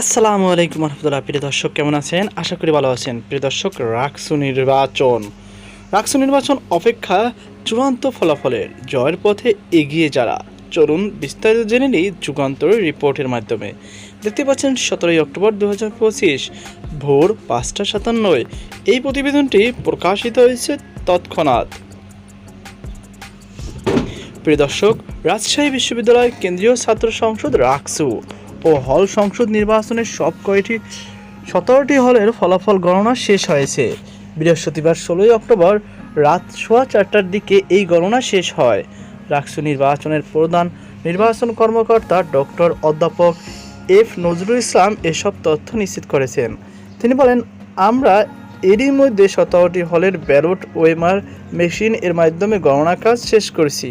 আসসালামু আলাইকুম রহমতুল্লাহ, প্রিয় দর্শক, কেমন আছেন? আশা করি ভালো আছেন। প্রিয় দর্শক, রাকসু নির্বাচন। রাকসু নির্বাচন অপেক্ষা চূড়ান্ত ফলাফলের জয়ের পথে এগিয়ে যারা। চলুন বিস্তারিত জেনে নিই যুগান্তর রিপোর্টের মাধ্যমে। দেখতে পাচ্ছেন, সতেরোই অক্টোবর দু হাজার পঁচিশ ভোর পাঁচটা সাতান্নয়। এই প্রতিবেদনটি প্রকাশিত হয়েছে তৎক্ষণাৎ। প্রিয় দর্শক, রাজশাহী বিশ্ববিদ্যালয় কেন্দ্রীয় ছাত্র সংসদ রাকসু ও হল সংসদ নির্বাচনের সব কয়টি, সতেরোটি হলের ফলাফল গণনা শেষ হয়েছে। বৃহস্পতিবার ষোলোই অক্টোবর রাত সোয়া চারটার দিকে এই গণনা শেষ হয়। রাকসু নির্বাচনের প্রধান নির্বাচন কর্মকর্তা ডক্টর অধ্যাপক এফ নজরুল ইসলাম এসব তথ্য নিশ্চিত করেছেন। তিনি বলেন, আমরা এরই মধ্যে সতেরোটি হলের ব্যালট, ওয়েমার মেশিন এর মাধ্যমে গণনা কাজ শেষ করেছি।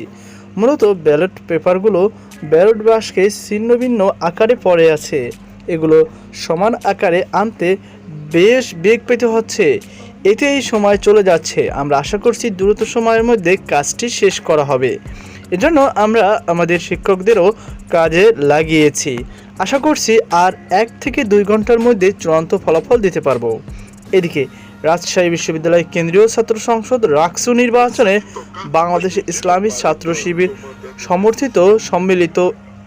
মূলত ব্যালট পেপারগুলো ব্যালট বাক্সে ছিন্ন ভিন্ন আকারে পড়ে আছে। এগুলো সমান আকারে আনতে বেশ বেগ পেতে হচ্ছে। এতে এই সময় চলে যাচ্ছে। আমরা আশা করছি দ্রুত সময়ের মধ্যে কাজটি শেষ করা হবে। এজন্য আমরা আমাদের শিক্ষকদেরও কাজে লাগিয়েছি। আশা করছি আর এক থেকে দুই ঘণ্টার মধ্যে চূড়ান্ত ফলাফল দিতে পারব। এদিকে রাজশাহী বিশ্ববিদ্যালয় কেন্দ্রীয় ছাত্র সংসদ রাকসু নির্বাচনে বাংলাদেশ ইসলামী ছাত্র শিবির সমর্থিত সম্মিলিত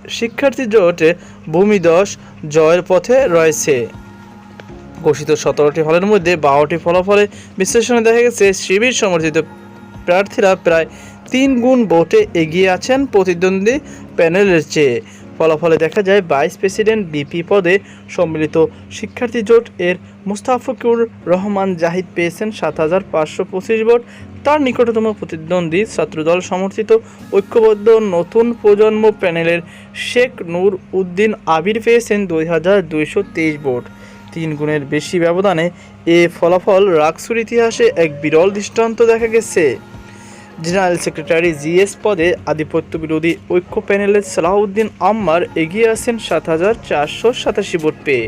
শিক্ষার্থী জোটে ভূমিদশ জয়ের পথে রয়েছে। ঘোষিত সতেরোটি হলের মধ্যে বারোটি ফলাফলে বিশ্লেষণে দেখা গেছে, শিবির সমর্থিত প্রার্থীরা প্রায় তিন গুণ ভোটে এগিয়ে আছেন প্রতিদ্বন্দ্বী প্যানেলের চেয়ে। ফলাফলে দেখা যায় ভাইস প্রেসিডেন্ট বিপি পদে সম্মিলিত শিক্ষার্থী জোট এর মুস্তাফিকুর রহমান জাহিদ পেয়েছেন সাত হাজার পাঁচশো পঁচিশ ভোট। তার নিকটতম প্রতিদ্বন্দ্বী ছাত্রদল সমর্থিত ঐক্যবদ্ধ নতুন প্রজন্ম প্যানেলের শেখ নূর উদ্দিন আবির পেয়েছেন দুই হাজার দুইশো তেইশ ভোট। তিন গুণের বেশি ব্যবধানে এ ফলাফল রাকসুর ইতিহাসে এক বিরল দৃষ্টান্ত দেখা গেছে। জেনারেল সেক্রেটারি জিএস পদে আধিপত্য বিরোধী ঐক্য প্যানেলের সালাউদ্দিন আম্মার এগিয়ে আসেন সাত হাজার চারশো সাতাশি ভোট পেয়ে,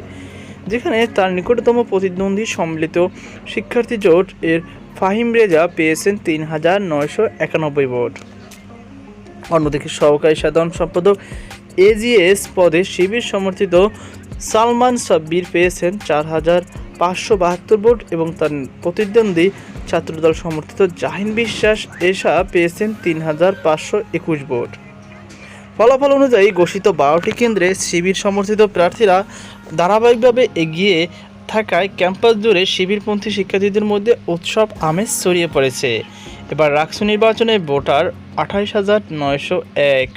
যেখানে তার নিকটতম প্রতিদ্বন্দ্বী সম্মিলিত শিক্ষার্থী জোট এর ফাহিম রেজা পেয়েছেন তিন হাজার নয়শো একানব্বই ভোট। অন্যদিকে সহকারী সাধারণ সম্পাদক এজিএস পদে শিবির সমর্থিত সালমান সাব্বির পেয়েছেন চার হাজার পাঁচশো বাহাত্তর ভোট এবং তার প্রতিদ্বন্দ্বী ছাত্রদল সমর্থিত জাহিন বিশ্বাস এসা পেয়েছেন তিন হাজার পাঁচশো একুশ ভোট। ফলাফল অনুযায়ী ঘোষিত বারোটি কেন্দ্রে শিবির সমর্থিত প্রার্থীরা ধারাবাহিকভাবে এগিয়ে থাকায় ক্যাম্পাস জুড়ে শিবিরপন্থী শিক্ষার্থীদের মধ্যে উৎসব আমেজ ছড়িয়ে পড়েছে। এবার রাকসু নির্বাচনে ভোটার আঠাইশ হাজার নয়শো এক।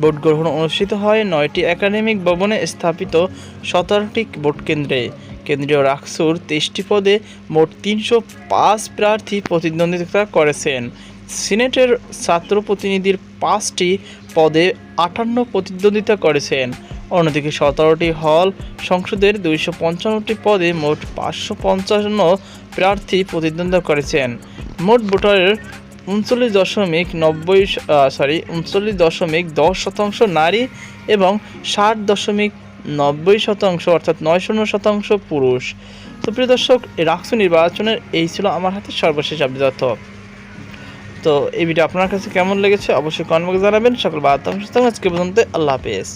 ভোট গ্রহণ অনুষ্ঠিত হয় নয়টি একাডেমিক ভবনে স্থাপিত সতেরোটি ভোট কেন্দ্রে। কেন্দ্রীয় রাকসুর তেইশটি পদে মোট তিনশো পাঁচ প্রার্থী প্রতিদ্বন্দ্বিতা করেছেন। সিনেটের ছাত্র প্রতিনিধির পাঁচটি পদে আটান্ন প্রতিদ্বন্দ্বিতা করেছেন। অন্যদিকে সতেরোটি হল সংসদের দুইশো পঞ্চান্নটি পদে মোট পাঁচশো পঞ্চান্ন প্রার্থী প্রতিদ্বন্দ্বিতা করেছেন। মোট ভোটারের উনচল্লিশ দশমিক নব্বই সরি উনচল্লিশ দশমিক দশ শতাংশ নারী এবং ষাট দশমিক নব্বই শতাংশ অর্থাৎ নয় শূন্য শতাংশ পুরুষ। তো প্রিয় দর্শক রাক্সু নির্বাচনের, এই ছিল আমার হাতে সর্বশেষ আপডেট তো এই ভিডিও আপনার কাছে কেমন লেগেছে অবশ্যই কমেন্ট জানাবেন। সকল বার্তা আজকে পর্যন্ত আল্লাহ হাফেজ।